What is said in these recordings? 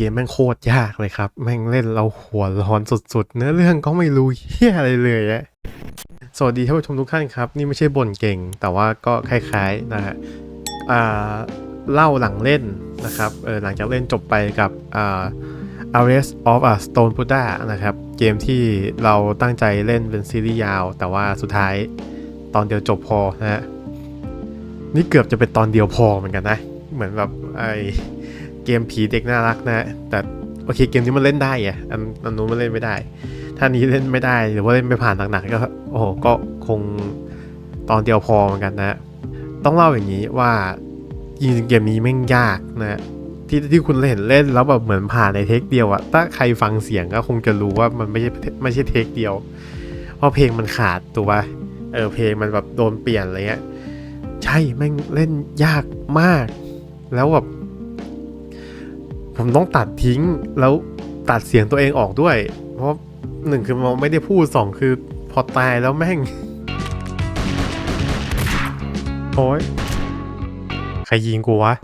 กมแม่งโคตรยากเลยครับ แม่งเล่นเราหัวร้อนสุดๆ เนื้อเรื่องก็ไม่รู้เฮียอะไรเลยอะสวัสดีท่านผู้ชมทุกท่านครับ นี่ไม่ใช่บ่นเก่ง แต่ว่าก็คล้ายๆนะฮะอ่าเล่าหลังเล่นนะครับเออหลังจากเล่นจบไปกับอ่า Arrest of a Stone Buddha นะครับ เกมที่เราตั้งใจเล่นเป็นซีรีส์ยาว แต่ว่าสุดท้ายตอนเดียวจบพอนะฮะนี่เกือบจะเป็นตอนเดียวพอเหมือนกันนะ เหมือนแบบไอ เกมผีเด็กน่ารักนะ แต่โอเคเกมนี้มันเล่นได้อะอันอันนู้นมันเล่นไม่ได้ ถ้านี้เล่นไม่ได้หรือว่าเล่นไม่ผ่านหนักๆก็โอ้โหก็คงตอนเดียวพอเหมือนกันนะ ต้องเล่าอย่างนี้ว่าจริงๆเกมนี้แม่งยากนะที่ที่คุณเห็นเล่นแล้วแบบเหมือนผ่านในเทคเดียวอะถ้าใครฟังเสียงก็คงจะรู้ว่ามันไม่ใช่ไม่ใช่เทคเดียว เพราะเพลงมันขาดตัวป่ะเออเพลงมันแบบโดนเปลี่ยนอะไรเงี้ย ใช่แม่งเล่นยากมาก แล้วแบบ ผมต้องตัดทิ้งแล้วตัดเสียงตัวเองออกด้วย เพราะหนึ่งคือมันไม่ได้พูดสองคือพอตายแล้วแม่ง โอ้ยใครยิงกูวะ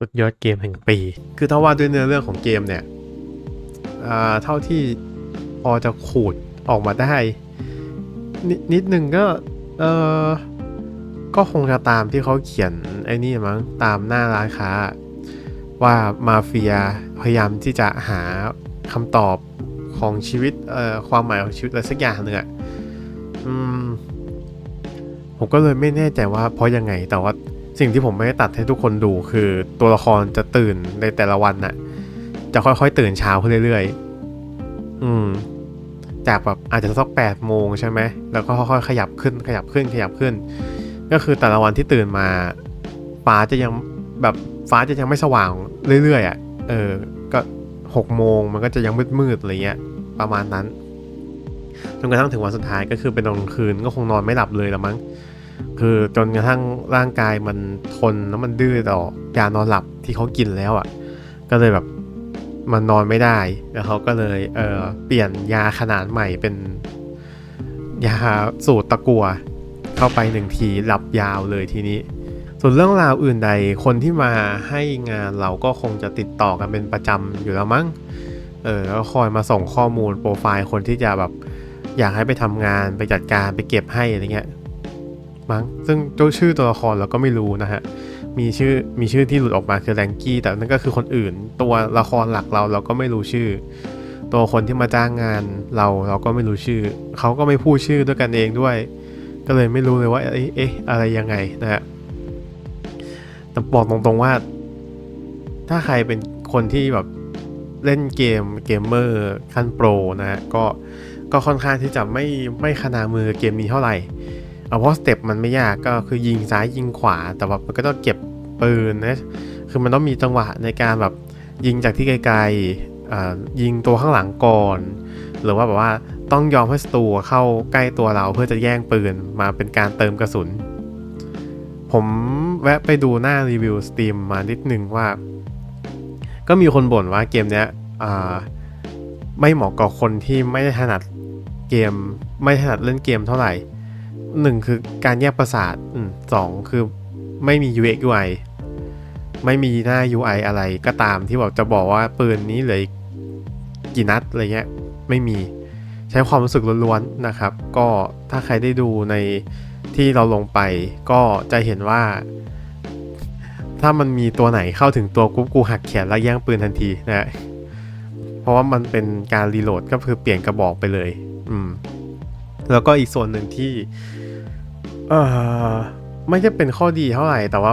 สุดยอดเกมแห่งปี คือถ้าว่าด้วยเนื้อเรื่องของเกมเนี่ยอ่าเท่าที่พอจะขูดออกมาได้นนิดนึงก็ เออก็คงจะตามที่เขาเขียนไอ้นี่มั้งตามหน้าร้านค้า ว่ามาเฟียพยายามที่จะหาคำตอบของชีวิตเอ่อความหมายของชีวิตอะไรสักอย่างหนึ่งอะอืมผมก็เลยไม่แน่ใจว่าเพราะยังไงแต่ว่า สิ่งที่ผมไม่ได้ตัดให้ทุกคนดูคือตัวละครจะตื่นในแต่ละวันน่ะ จะค่อยๆตื่นเช้าขึ้นเรื่อยๆ อืม จากแบบอาจจะสักแปดโมงใช่ไหม แล้วก็ค่อยๆขยับขึ้น ขยับขึ้น ขยับขึ้น ก็คือแต่ละวันที่ตื่นมาฟ้าจะยังแบบฟ้าจะยังไม่สว่างเรื่อยๆอะ เออ ก็หกโมงมันก็จะยังมืดๆอะไรเงี้ย ประมาณนั้นจนกระทั่งถึงวันสุดท้ายก็คือเป็นตอนกลางคืนก็คงนอนไม่หลับเลยละมั้ง คือจนกระทั่งร่างกายมันทนแล้วมันดื้อต่อยานอนหลับที่เขากินแล้วอะ่ะ ก็เลยแบบมันนอนไม่ได้ แล้วเขาก็เลยเออเปลี่ยนยาขนาดใหม่เป็นยาสูตรตะกัว เข้าไปหนึ่งทีหลับยาวเลยทีนี้ ส่วนเรื่องราวอื่นใดคนที่มาให้งานเราก็คงจะติดต่อกันเป็นประจำอยู่แล้วมั้งเออแล้วคอยมาส่งข้อมูลโปรไฟล์คนที่จะแบบอยากให้ไปทำงานไปจัดการไปเก็บให้อะไรเงี้ย มั้งซึ่งตัวชื่อตัวละครเราก็ไม่รู้นะฮะ มีชื่อมีชื่อที่หลุดออกมาคือแรงกี้แต่นั่นก็คือคนอื่น ตัวละครหลักเราเราก็ไม่รู้ชื่อ ตัวคนที่มาจ้างงานเราเราก็ไม่รู้ชื่อ เขาก็ไม่พูดชื่อด้วยกันเองด้วย ก็เลยไม่รู้เลยว่าเอ๊ะเอ๊ะอะไรยังไงนะฮะแต่บอกตรงๆว่า ถ้าใครเป็นคนที่แบบเล่นเกมเกมเมอร์ขั้นโปรนะฮะก็ก็ค่อนข้างที่จะไม่ไม่ขนามือเกมนี้เท่าไหร่ เอาเพราะสเต็ปมันไม่ยากก็คือยิงซ้ายยิงขวาแต่ว่ามันก็ต้องเก็บปืนนะคือมันต้องมีจังหวะในการแบบยิงจากที่ไกลๆยิงตัวข้างหลังก่อน หรือว่าแบบว่าต้องยอมให้ศัตรูเข้าใกล้ตัวเราเพื่อจะแย่งปืนมาเป็นการเติมกระสุน ผมแวะไปดูหน้ารีวิวสตรีมมานิดนึงว่า ก็มีคนบ่นว่าเกมเนี้ยไม่เหมาะกับคนที่ไม่ถนัดเกมไม่ถนัดเล่นเกมเท่าไหร่ หนึ่งคือการแยกประสาทสองคือไม่มี UX UI ไม่มีหน้า UI อะไรก็ตามที่บอกจะบอกว่าปืนนี้เหลือกี่นัดอะไรเงี้ยไม่มีใช้ความรู้สึกล้วนๆนะครับ ก็ถ้าใครได้ดูในที่เราลงไปก็จะเห็นว่า ถ้ามันมีตัวไหนเข้าถึงตัวกูกูหักแขนแล้วแย่งปืนทันทีนะฮะเพราะว่ามันเป็นการรีโหลดก็คือเปลี่ยนกระบอกไปเลย อืมแล้วก็อีกส่วนหนึ่งที่ เออไม่ใช่เป็นข้อดีเท่าไหร่ แต่ว่า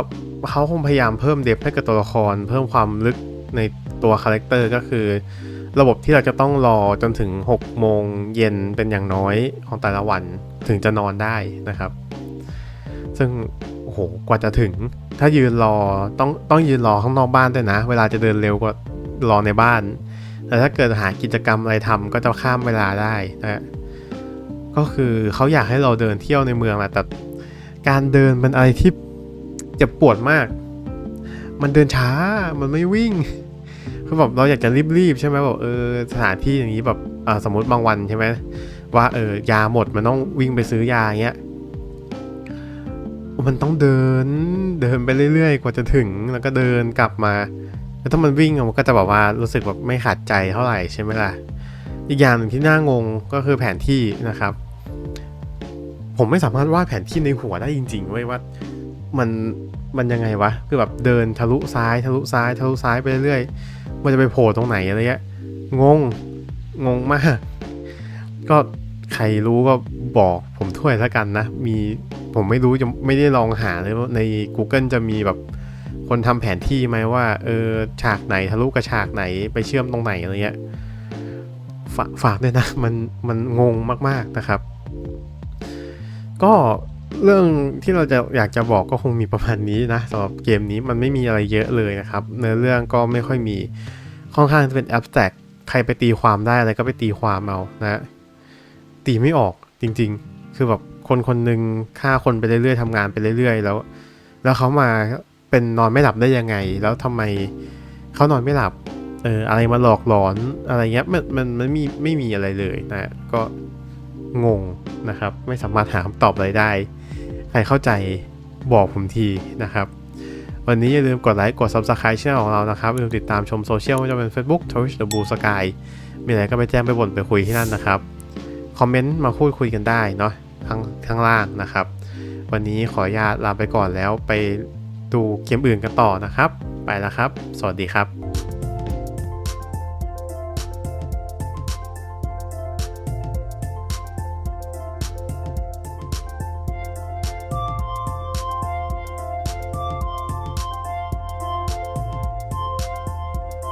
เขาคงพยายามเพิ่มเดฟให้กับตัวละคร เพิ่มความลึกในตัวคาแรคเตอร์ก็คือ ระบบที่เราจะต้องรอจนถึง 6 โมงเย็นเป็นอย่างน้อยของแต่ละวันถึงจะนอนได้นะครับ ซึ่งโอ้โหกว่าจะถึง ถ้ายืนรอต้องต้องยืนรอข้างนอกบ้านด้วยนะ เวลาจะเดินเร็วกว่ารอในบ้านแต่ถ้าเกิดหากิจกรรมอะไรทำก็จะข้ามเวลาได้นะ ก็คือเขาอยากให้เราเดินเที่ยวในเมืองแหละแต่การเดินเป็นอะไรที่เจ็บปวดมาก มันเดินช้ามันไม่วิ่งคือแบบเราอยากจะรีบๆใช่ไหมแบบเออสถานที่อย่างนี้แบบสมมติบางวันใช่ไหมว่าเออยาหมดมันต้องวิ่งไปซื้อยาเงี้ยมันต้องเดินเดินไปเรื่อยๆ กว่าจะถึงแล้วก็เดินกลับมา แล้วถ้ามันวิ่งอะมันก็จะแบบว่ารู้สึกแบบไม่ขาดใจเท่าไหร่ใช่ไหมล่ะ อีกอย่างหนึ่งที่น่างงก็คือแผนที่นะครับ ผมไม่สามารถวาดแผนที่ในหัวได้จริงๆเว้ยว่ามันมันยังไงวะคือแบบเดินทะลุซ้ายทะลุซ้ายทะลุซ้ายไปเรื่อยมันจะไปโผล่ตรงไหนอะไรเงี้ยงงงงมาก ก็ใครรู้ก็บอกผมถ้วยแล้วกันนะ มีผมไม่รู้จะไม่ได้ลองหาเลยว่าใน Google จะมีแบบคนทำแผนที่ไหมว่าเออฉากไหนทะลุกับฉากไหนไปเชื่อมตรงไหนอะไรเงี้ย ฝากฝากด้วยนะ มันมันงงมากๆนะครับ ก็เรื่องที่เราจะอยากจะบอกก็คงมีประมาณนี้นะสำหรับเกมนี้มันไม่มีอะไรเยอะเลยนะครับเนื้อเรื่องก็ไม่ค่อยมีค่อนข้างจะเป็นแอบสแตกใครไปตีความได้อะไรก็ไปตีความเอานะตีไม่ออกจริง ๆ คือแบบคนคนหนึ่งฆ่าคนไปเรื่อยๆทำงานไปเรื่อยๆ แล้ว แล้วเขามาเป็นนอนไม่หลับได้ยังไง แล้วทำไมเขานอนไม่หลับ เอออะไรมาหลอกหลอนอะไรเงี้ยมันมันมันมีไม่มีอะไรเลยนะก็งงนะครับ ไม่สามารถหาคำตอบอะไรได้ ใครเข้าใจบอกผมทีนะครับ วันนี้อย่าลืมกดไลค์กด Subscribe ช่องของเรานะครับอย่าลืมติดตามชมโซเชียลไม่ว่าจะเป็น Facebook Twitch หรือ Blue Sky มีอะไรก็ไปแจ้งไปบ่นไปคุยที่นั่นนะครับ คอมเมนต์มาพูดคุยกันได้เนาะข้างข้างล่างนะครับ วันนี้ขออนุญาตลาไปก่อนแล้วไปดูเกมอื่นกันต่อนะครับ ไปแล้วครับ สวัสดีครับ